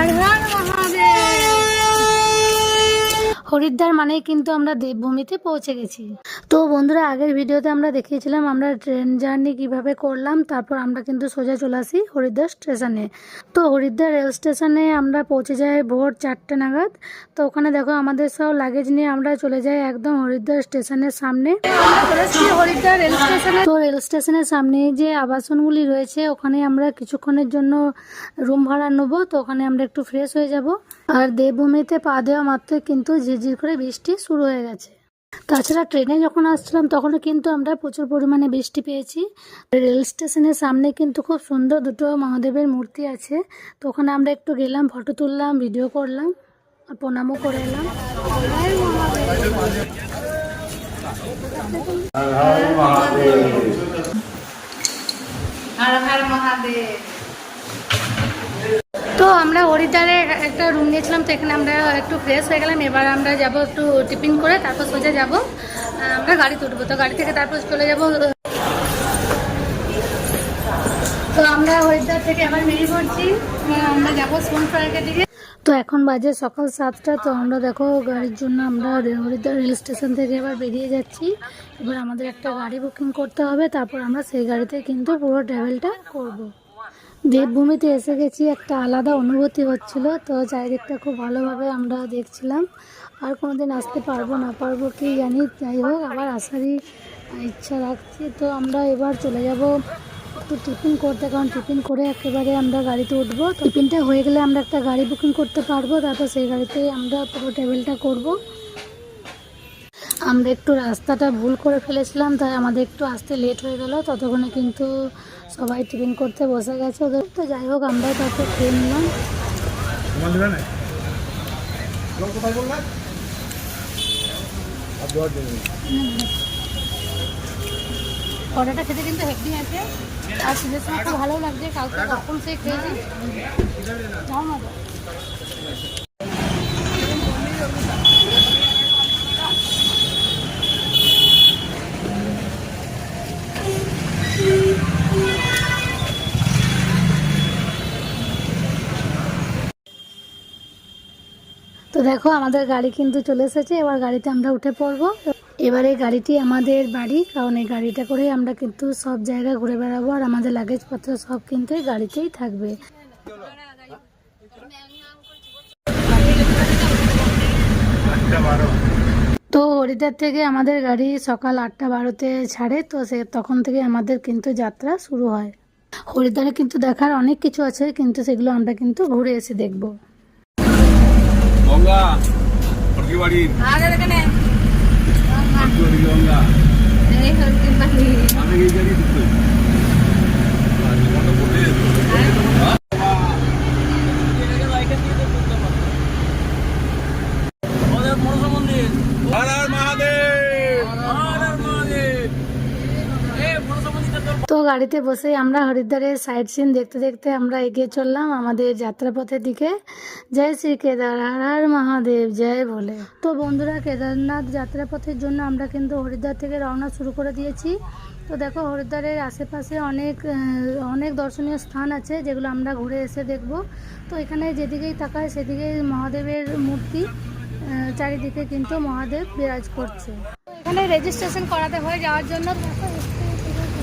Lagi. Haridwar মানেই কিন্তু আমরা দেবভূমিতে পৌঁছে গেছি। তো বন্ধুরা, আগের ভিডিওতে আমরা দেখিয়েছিলাম আমরা ট্রেন জার্নি কীভাবে করলাম, তারপর আমরা কিন্তু সোজা চলে আসি হরিদ্বার স্টেশনে। তো হরিদ্বার রেল স্টেশনে আমরা পৌঁছে যাই ভোর চারটে নাগাদ। তো ওখানে দেখো আমাদের সব লাগেজ নিয়ে আমরা চলে যাই একদম হরিদ্বার স্টেশনের সামনে। হরিদ্বার রেল স্টেশনে। তো রেল স্টেশনের সামনে যে আবাসনগুলি রয়েছে, ওখানে আমরা কিছুক্ষণের জন্য রুম ভাড়া নেব। তো ওখানে আমরা একটু ফ্রেশ হয়ে যাব। আর দেবভূমিতে পা দেওয়া মাত্রই কিন্তু ঝিরঝির করে বৃষ্টি শুরু হয়ে গেছে। তাছাড়া ট্রেনে যখন আসছিলাম, তখনও কিন্তু আমরা প্রচুর পরিমাণে বৃষ্টি পেয়েছি। রেল স্টেশনের সামনে কিন্তু খুব সুন্দর দুটো মহাদেবের মূর্তি আছে। তো ওখানে আমরা একটু গেলাম, ফটো তুললাম, ভিডিও করলাম, আর প্রণামও করে এলাম। মহাদেব। তো আমরা হরিদ্বারে একটা রুম নিয়েছিলাম, তো এখানে আমরা একটু ফ্রেশ হয়ে গেলাম। এবার আমরা যাব একটু টিফিন করে, তারপর সোজা যাব। আমরা গাড়িতে উঠবো তো গাড়ি থেকে তারপর চলে যাব তো আমরা হরিদ্বার থেকে আবার বেরিয়ে পড়ছি। আমরা যাব সোন পার্কের দিকে। তো এখন বাজে সকাল সাতটা, তো আমরা দেখো গাড়ির জন্য আমরা হরিদ্বার রেল স্টেশন থেকে এবার বেরিয়ে যাচ্ছি। এবার আমাদের একটা গাড়ি বুকিং করতে হবে, তারপর আমরা সেই গাড়িতে কিন্তু পুরো ট্রাভেলটা করব। দেবভূমিতে এসে গেছি, একটা আলাদা অনুভূতি হচ্ছিল। তো চারিদিকটা খুব ভালোভাবে আমরা দেখছিলাম। আর কোনোদিন আসতে পারব না পারব কি জানি, যাই হোক, আবার আসারই ইচ্ছা রাখছি। তো আমরা এবার চলে যাব একটু টিফিন করতে, কারণ টিফিন করে একেবারে আমরা গাড়িতে উঠবো। টিফিনটা হয়ে গেলে আমরা একটা গাড়ি বুকিং করতে পারব, তারপর সেই গাড়িতেই আমরা পুরো টেবিলটা করব। আমরা একটু রাস্তাটা ভুল করে ফেলেছিলাম তাই আমাদের একটু আসতে লেট হয়ে গেল। ততক্ষণে কিন্তু সবাই টিফিন করতে বসে গেছে ওদের। তো যাই হোক আমরা তারপর খেয়ে নিলাম। পরোটা খেতে কিন্তু হেভি আছে। আর শীতের সময় খুব ভালো লাগছে কালকে কখন সেই খেয়েছি। যাও না। দেখো, আমাদের গাড়ি কিন্তু চলে এসেছে। এবার গাড়িতে আমরা উঠে পড়ব। এবার এই গাড়িটি আমাদের বাড়ি, কারণ এই গাড়িটা করে আমরা কিন্তু সব জায়গা ঘুরে বেড়াবো আর আমাদের লাগেজপত্র সব কিন্তু এই গাড়িতেই থাকবে। তো হরিদ্বার থেকে আমাদের গাড়ি সকাল আটটা বারোতে ছাড়ে, তো সে তখন থেকে আমাদের কিন্তু যাত্রা শুরু হয়। হরিদ্বারে কিন্তু দেখার অনেক কিছু আছে, কিন্তু সেগুলো আমরা কিন্তু ঘুরে এসে দেখব। গঙ্গা ফটকি বাড়ি আগে এখানে ফটকি বাড়ি গঙ্গা এই হচ্ছে পানি আমি এই গাড়ি ঢুকতে হর হর মহাদেব হর হর মহাদেব তো গাড়িতে বসে আমরা হরিদ্বারের সাইড সিন দেখতে দেখতে আমরা এগিয়ে চললাম আমাদের যাত্রাপথের দিকে। জয় শ্রী কেদার, হর হর মহাদেব, জয় বলে তো বন্ধুরা, কেদারনাথ যাত্রাপথের জন্য আমরা কিন্তু হরিদ্বার থেকে রওনা শুরু করে দিয়েছি। তো দেখো, হরিদ্বারের আশেপাশে অনেক অনেক দর্শনীয় স্থান আছে যেগুলো আমরা ঘুরে এসে দেখব। তো এখানে যেদিকেই তাকায় সেদিকেই মহাদেবের মূর্তি চারিদিকে কিন্তু মহাদেব বিরাজ করছে। এখানে রেজিস্ট্রেশন করাতে হয়ে যাওয়ার জন্য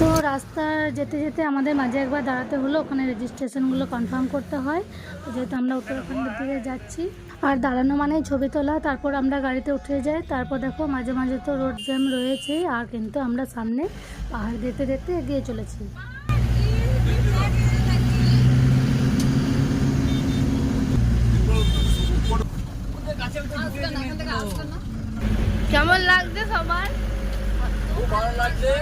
তো রাস্তা যেতে যেতে আমাদের মাঝে একবার দাঁড়াতে হলো। ওখানে রেজিস্ট্রেশনগুলো কনফার্ম করতে হয়। যেহেতু আমরা উত্তরাখণ্ডের দিকে যাচ্ছি। আর দাঁড়ানো মানেই ছবি তোলা। তারপর আমরা গাড়িতে উঠে যাই। তারপর দেখো মাঝে মাঝে তো রোড জ্যাম রয়েছে। আর কিন্তু আমরা সামনে পাহাড় দেখতে দেখতে এগিয়ে চলেছি। কেমন লাগছে সবার? খুব ভালো লাগছে।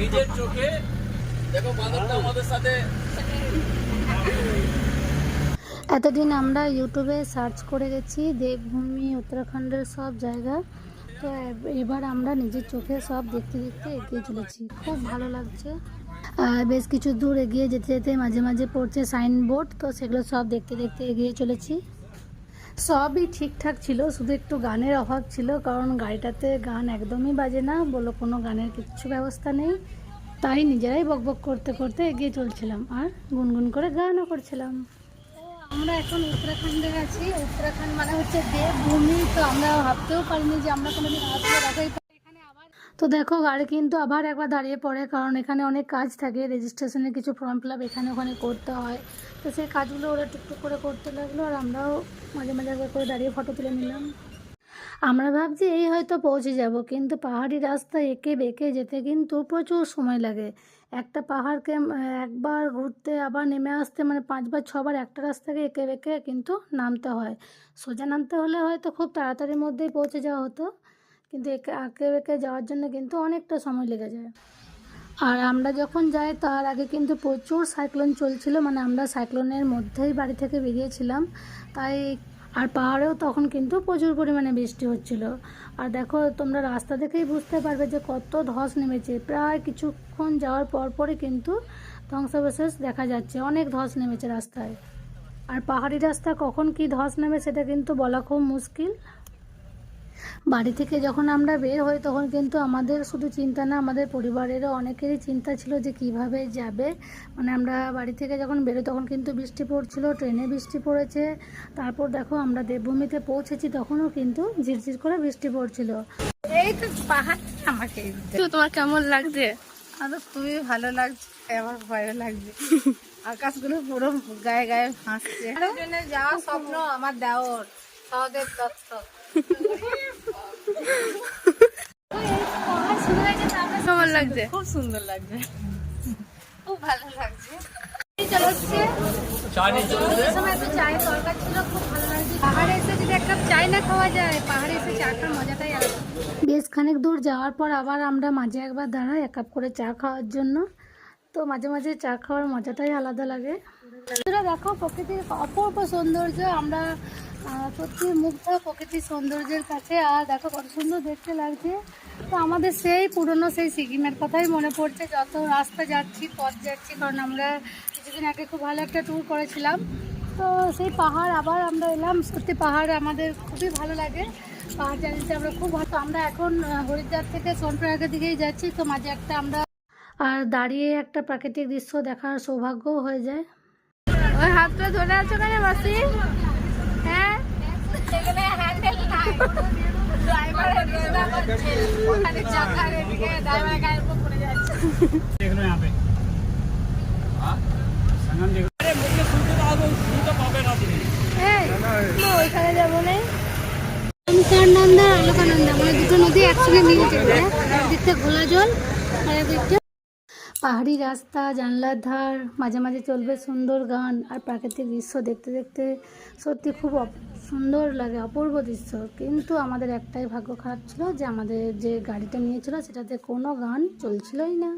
নিজের চোখে দেখো বাঁদরটা আমাদের সাথে। এতদিন আমরা ইউটিউবে সার্চ করে গেছি, দেবভূমি, উত্তরাখণ্ডের সব জায়গা। তো এবার আমরা নিজের চোখে সব দেখতে দেখতে এগিয়ে চলেছি। খুব ভালো লাগছে। বেশ কিছু দূর এগিয়ে যেতে যেতে মাঝে মাঝে পড়ছে সাইনবোর্ড, তো সেগুলো সব দেখতে দেখতে এগিয়ে চলেছি। সবই ঠিকঠাক ছিল, শুধু একটু গানের অভাব ছিল, কারণ গাড়িটাতে গান একদমই বাজে না, বলো কোনো গানের কিচ্ছু ব্যবস্থা নেই। তাই নিজেরাই বকবক করতে করতে এগিয়ে চলছিলাম আর গুনগুন করে গানও করছিলাম। আমরা এখন উত্তরাখণ্ডে আছি। উত্তরাখণ্ড মানে হচ্ছে দেবভূমি, তো আমরা ভাবতেও পারিনি যে আমরা কোনোদিন আসব। দেখো এই এখানে আবার তো দেখো, গাড়ি কিন্তু আবার একবার দাঁড়িয়ে পড়ে, কারণ এখানে অনেক কাজ থাকে। রেজিস্ট্রেশনের কিছু ফর্ম ফিল আপ এখানে ওখানে করতে হয়। তো সেই কাজগুলো ওরা টুকটুক করে করতে লাগল, আর আমরাও মাঝে মাঝে একবার করে দাঁড়িয়ে ফটো তুলে নিলাম। আমরা ভাবছি এই হয়তো পৌঁছে যাব, কিন্তু পাহাড়ি রাস্তা এঁকে বেঁকে যেতে কিন্তু প্রচুর সময় লাগে। একটা পাহাড়কে একবার ঘুরতে, আবার নেমে আসতে মানে পাঁচবার, ছবার একটা রাস্তাকে এঁকে বেঁকে কিন্তু নামতে হয়। সোজা নামতে হলে হয়তো খুব তাড়াতাড়ির মধ্যেই পৌঁছে যাওয়া হতো। কিন্তু এঁকে আঁকে বেঁকে যাওয়ার জন্য কিন্তু অনেকটা সময় লেগে যায়। আর আমরা যখন যাই, তার আগে কিন্তু প্রচুর সাইক্লোন চলছিল মানে আমরা সাইক্লোনের মধ্যেই বাড়ি থেকে বেরিয়েছিলাম। তাই আর পাহাড়েও তখন কিন্তু প্রচুর পরিমাণে বৃষ্টি হচ্ছিল। আর দেখো, তোমরা রাস্তা দেখেই বুঝতে পারবে যে কত ধস নেমেছে। প্রায় কিছুক্ষণ যাওয়ার পর পরই কিন্তু ধ্বংসাবশেষ দেখা যাচ্ছে। অনেক ধস নেমেছে রাস্তায়। আর পাহাড়ি রাস্তা কখন কি ধস নেমে সেটা কিন্তু বলা খুব মুশকিল। বাড়ি থেকে যখন আমরা বের হই তখন কিন্তু আমাদের শুধু চিন্তা না আমাদের পরিবারেরও অনেকেরই চিন্তা ছিল যে কীভাবে যাবে। মানে আমরা বাড়ি থেকে যখন বেরোই তখন কিন্তু বৃষ্টি পড়ছিল ট্রেনে বৃষ্টি পড়েছে। তারপর দেখো আমরা দেবভূমিতে পৌঁছেছি তখনও কিন্তু ঝিরঝির করে বৃষ্টি পড়ছিল। এই তো পাহাড় আমাকে তোমার কেমন লাগছে? আমার খুবই ভালো লাগছে আমার ভয়ও লাগছে। আকাশগুলো পুরো গায়ে গায়ে ভাসছে। ট্রেনে যাওয়ার স্বপ্ন আমার দেওর সহদেব দত্ত কেমন লাগছে? খুব সুন্দর লাগছে। খুব ভালো লাগছে। চলে এসছে এই সময় একটু চায়ের দরকার ছিল খুব ভালো লাগছে। পাহাড়ে এসে যদি এক কাপ চায় না খাওয়া যায় পাহাড়ে এসে চা খাওয়ার মজাটাই আলাদা। বেশ খানিক দূর যাওয়ার পর আবার আমরা মাঝে একবার দাঁড়াই এক কাপ করে চা খাওয়ার জন্য। তো মাঝে মাঝে চা খাওয়ার মজাটাই আলাদা লাগে। বন্ধুরা দেখো, প্রকৃতির অপূর্ব সৌন্দর্য, আমরা সত্যি মুগ্ধ প্রকৃতির সৌন্দর্যের কাছে। আর দেখো, কত সুন্দর দেখতে লাগছে। তো আমাদের সেই পুরনো সেই সিকিমের কথাই মনে পড়ছে, যত রাস্তা যাচ্ছি, পথ যাচ্ছি, কারণ আমরা কিছুদিন আগে খুব ভালো একটা ট্যুর করেছিলাম। তো সেই পাহাড়, আবার আমরা এলাম। সত্যি পাহাড় আমাদের খুবই ভালো লাগে। পাহাড় জানিতে আমরা খুব ভালো, আমরা এখন হরিদ্বার থেকে সোনপ্রয়াগের দিকেই যাচ্ছি। তো মাঝে একটা আমরা, আর দাঁড়িয়ে একটা প্রাকৃতিক দৃশ্য দেখার সৌভাগ্যও হয়ে যায়। ওই হাতটা ধরে আছো কেন মাসি? হ্যাঁ? ওইখানে আর আলোকানন্দা মানে দুটো নদী একসঙ্গে মিলছে একদিকটা ঘোলা জল আর একদিকটা পাহাড়ি রাস্তা, জানলার ধার, মাঝে মাঝে চলবে সুন্দর গান আর প্রাকৃতিক দৃশ্য দেখতে দেখতে সত্যি খুব সুন্দর লাগে, অপূর্ব দৃশ্য। কিন্তু আমাদের একটাই ভাগ্য খারাপ ছিল যে আমাদের যে গাড়িটা নিয়েছিল সেটাতে কোনো গান চলছিলই না।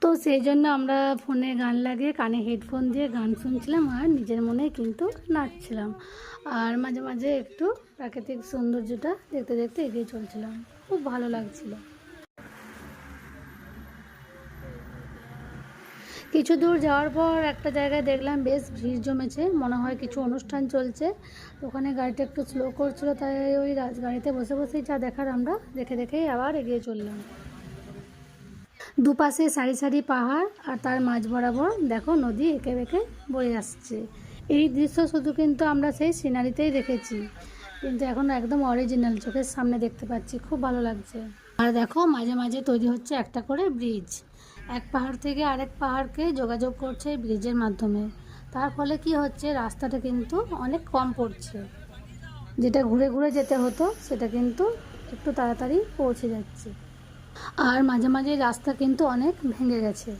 তো সেই জন্য আমরা ফোনে গান লাগিয়ে কানে হেডফোন দিয়ে গান শুনছিলাম আর নিজের মনে কিন্তু নাচছিলাম। আর মাঝে মাঝে একটু প্রাকৃতিক সৌন্দর্যটা দেখতে দেখতে এগিয়ে চলছিলাম। খুব ভালো লাগছিল। কিছু দূর যাওয়ার পর একটা জায়গায় দেখলাম বেশ ভিড় জমেছে, মনে হয় কিছু অনুষ্ঠান চলছে। ওখানে গাড়িটা একটু স্লো করছিল, তাই ওই গাড়িতে বসে বসেই যা দেখার আমরা দেখে দেখেই আবার এগিয়ে চললাম। দুপাশে সারি সারি পাহাড় আর তার মাঝ বরাবর দেখো নদী এঁকে বেঁকে বয়ে আসছে। এই দৃশ্য শুধু কিন্তু আমরা সেই সিনারিতেই দেখেছি, কিন্তু এখন একদম অরিজিনাল চোখের সামনে দেখতে পাচ্ছি, খুব ভালো লাগছে। আর দেখো মাঝে মাঝে তৈরি হচ্ছে একটা করে ব্রিজ এক পাহাড় থেকে আরেক পাহাড়কে যোগাযোগ করছে এই ব্রিজের মাধ্যমে। তার ফলে কি হচ্ছে, রাস্তাটা কিন্তু অনেক কম পড়ছে। যেটা ঘুরে ঘুরে যেতে হতো, সেটা কিন্তু একটু তাড়াতাড়ি পৌঁছে যাচ্ছে। আর মাঝে মাঝে রাস্তা কিন্তু অনেক ভেঙে গেছে।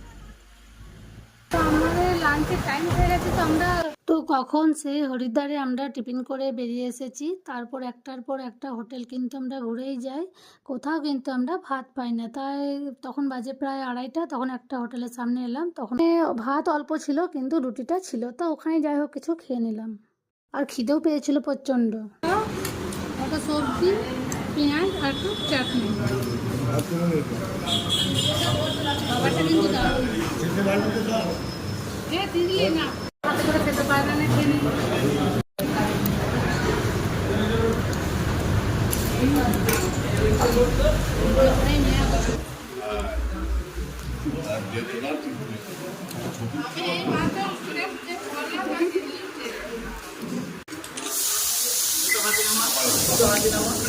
তো আমাদের লাঞ্চের টাইম হয়ে গেছে, তো আমরা তো কখন সেই হরিদ্বারে আমরা টিফিন করে বেরিয়ে এসেছি তারপর একটার পর একটা হোটেল কিন্তু আমরা ঘুরেই যাই কোথাও কিন্তু আমরা ভাত পাই না। তাই তখন বাজে প্রায় আড়াইটা তখন একটা হোটেলের সামনে এলাম তখন ভাত অল্প ছিল কিন্তু রুটিটা ছিল তো ওখানে যাই হোক কিছু খেয়ে নিলাম। আর খিদেও পেয়েছিল প্রচণ্ড। একটা সবজি পেঁয়াজ আর একটু চাটনি। বাবাটা কিন্তু দারুণ। দিদি না। Thank Ini.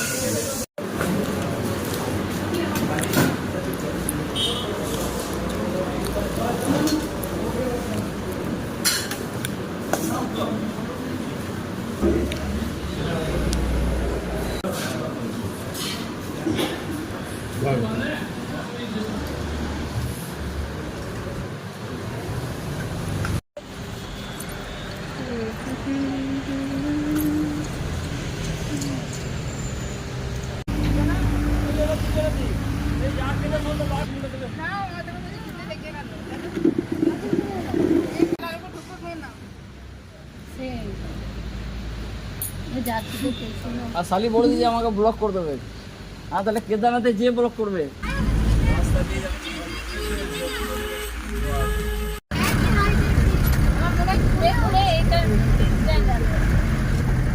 আর শালি বলে দিয়েছে আমাকে ব্লক করে দেবে। আর তাহলে কেদারনাথে যে ব্লক করবে।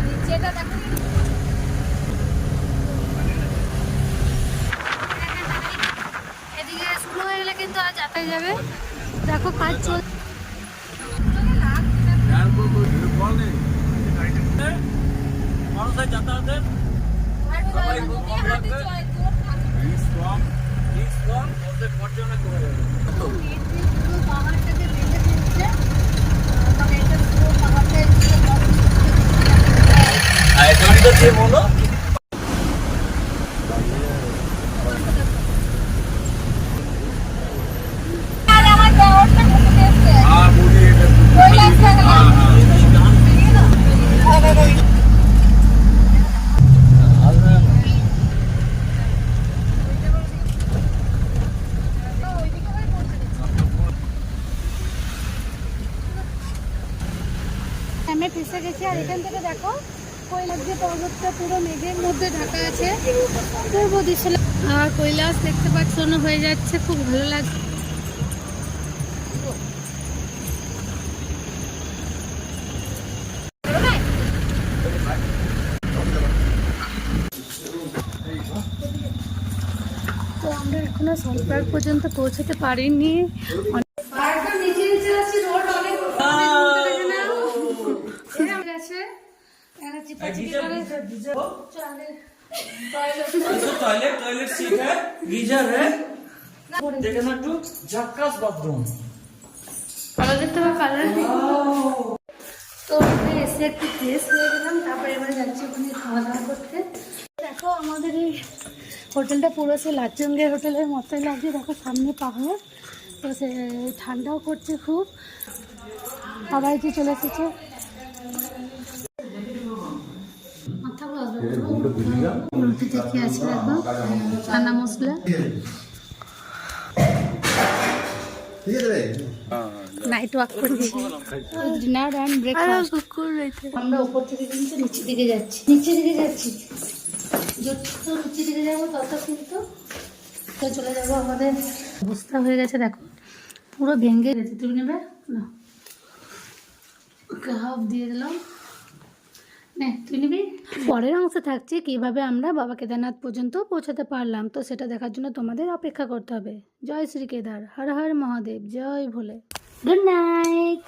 নিচেটা দেখো এদিকে শুরু হয়ে গেলে কিন্তু আজ আটে যাবে। দেখো কাজ চলছে মানুষের যাতায়াতের সবাই খুব কম লাগবে রিস্ক কম রিস্ক কম ওদের খরচা কমে যাবে পাহাড়টাকে বেঁধে দিচ্ছে মানে এটা পুরো পাহাড়টা আর গাড়িটা যে বলো ঢুকে গেছে আর মুড়ি এটা কৈলাস গেলাম আমি ফেসে গেছি আর এখান দেখো, কৈলাস যে পর্বতটা পুরো মেঘের মধ্যে ঢাকা আছে আর কৈলাস দেখতে পাচ্ছ হয়ে যাচ্ছে, খুব ভালো লাগছে তো আমরা এখনও সলপার্ক পর্যন্ত পৌঁছাতে পারিনি পার্কটা নিচে নিচে আছে রোড অনেক অনেক আছে এরা চিপাচিপি করে চলে टॉयलेट टॉयलेट सीट है गीजर है देखे ना टू झक्कास बाथरूम কালার দেখতে হবে কালার তো আমরা এসে একটু ফ্রেশ হয়ে গেলাম তারপরে এবারে যাচ্ছি ওখানে খাওয়া দাওয়া করতে দেখো আমাদের এই হোটেলটা পুরো সে লাচুঙ্গের হোটেলের মতোই লাগছে দেখো সামনে পাহাড় তো সে ঠান্ডাও করছে খুব সবাই যে চলে এসেছে মাথাগুলো রুটিতে কি আছে একদম চানা মশলা। নাইট ওয়াক করছি। ডিনার অ্যান্ড ব্রেকফাস্ট আমরা উপর থেকে কিন্তু নিচের দিকে যাচ্ছি। নিচের দিকে যাচ্ছি। যত নিচের দিকে যাব তত কিন্তু তো চলে যাব আমাদের। অবস্থা হয়ে গেছে দেখো। পুরো ভেঙে গেছে। তুমি নেবে? না। হাফ দিয়ে দিলাম। পরের অংশে থাকছে কীভাবে আমরা বাবা কেদারনাথ পর্যন্ত পৌঁছাতে পারলাম, তো সেটা দেখার জন্য তোমাদের অপেক্ষা করতে হবে। জয় শ্রী কেদার, হর হর মহাদেব, জয় ভোলে। Good night